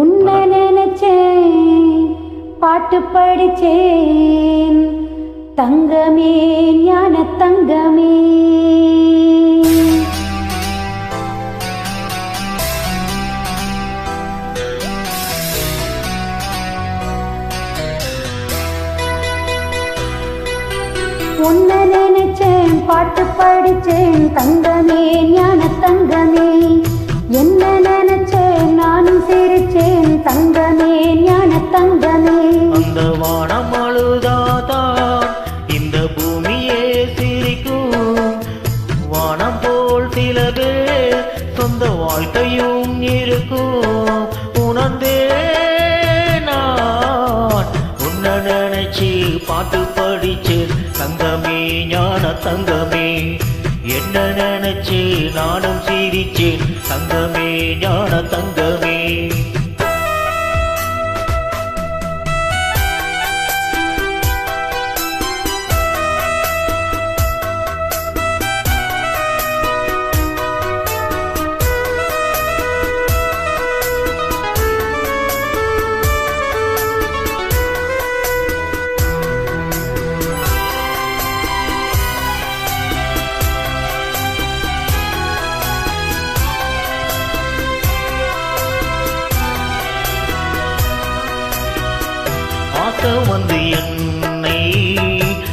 உன்னை நினைச்சேன் பாட்டு படிச்சேன். தங்கமே ஞான தங்கமே. உன்னை நினைச்சேன் பாட்டு படிச்சேன். தங்கமே ஞான தங்கமே. என்ன நினைச்சேன் நானும் சிரிச்சேன் அந்த வானம் அழுதாதான் இந்த பூமியே சிரிக்கும். வானம் போல் சிலது சொந்த வாழ்க்கையும் இருக்கும். உணர்ந்தே நான் உன்னை நினைச்சு பாட்டு படிச்சு தங்கமே ஞான தங்கமே. என்ன நினைச்சு நானும் சிரிச்சேன் தங்கமே ஞான தங்கமே. வந்து என்னை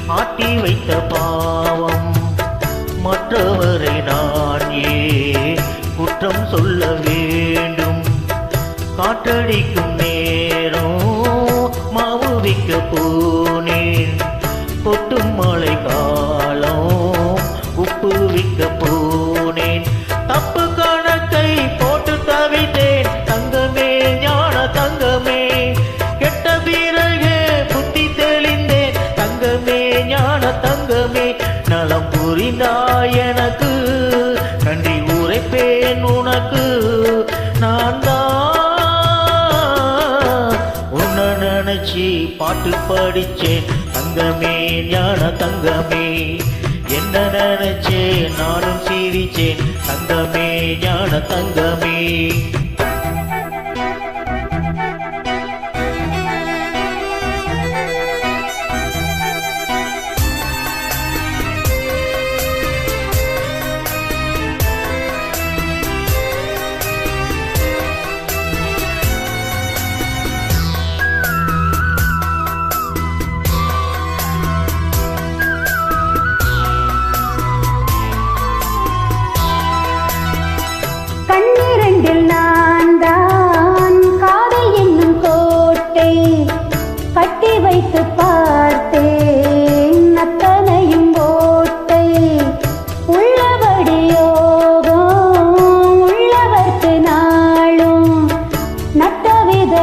ஆட்டி வைத்த பாவம். மற்றவரை நான் ஏ குற்றம் சொல்ல வேண்டும். காற்றடிக்கும் நேரம் மாவுவிக்க போனேன். கொட்டும் மழை காலம் எனக்கு நன்றி உரைப்பேன் உனக்கு. நான் தான் உன்னை நினைச்சு பாட்டு படிச்சேன். தங்கமே ஞான தங்கமே. என்ன நினைச்சே நானும் சிரிச்சேன். தங்கமே ஞான தங்கமே.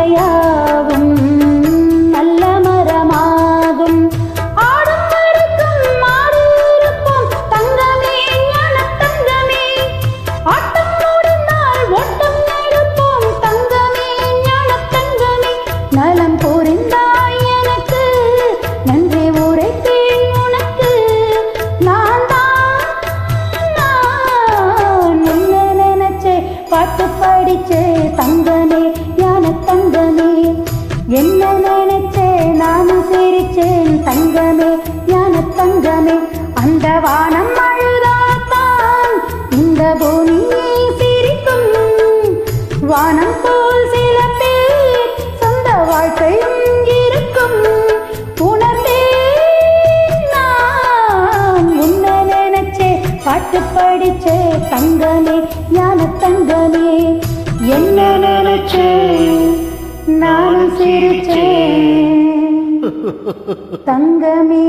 விதையாகும் நல்ல மரமாகும். ஆடும் வரைக்கும் மாறி இருப்போம் தங்கமே ஞான தங்கமே. ஆட்டம் முடிந்தால் ஓட்டம் நடப்போம் தங்கமே ஞான தங்கமே. நலம் புரிந்தாய் எனக்கு நன்றி உரைத்தேன் உனக்கு. நான் தான் நான் உன்னை நினைச்சே பாட்டு படிச்சே தங்க சிரிச்சேன் தங்கமே ஞான தங்கமே அந்த வானம் அழுதாத்தான் இந்த பூமியை சிரிக்கும். வானம் போல் சில பேர் சொந்த வாழ்க்கையும் இருக்கும். பாட்டு படிச்சே தங்கமே ஞான தங்கமே. என்ன நினைச்சே நானும் சிரிச்சே. தங்கமே.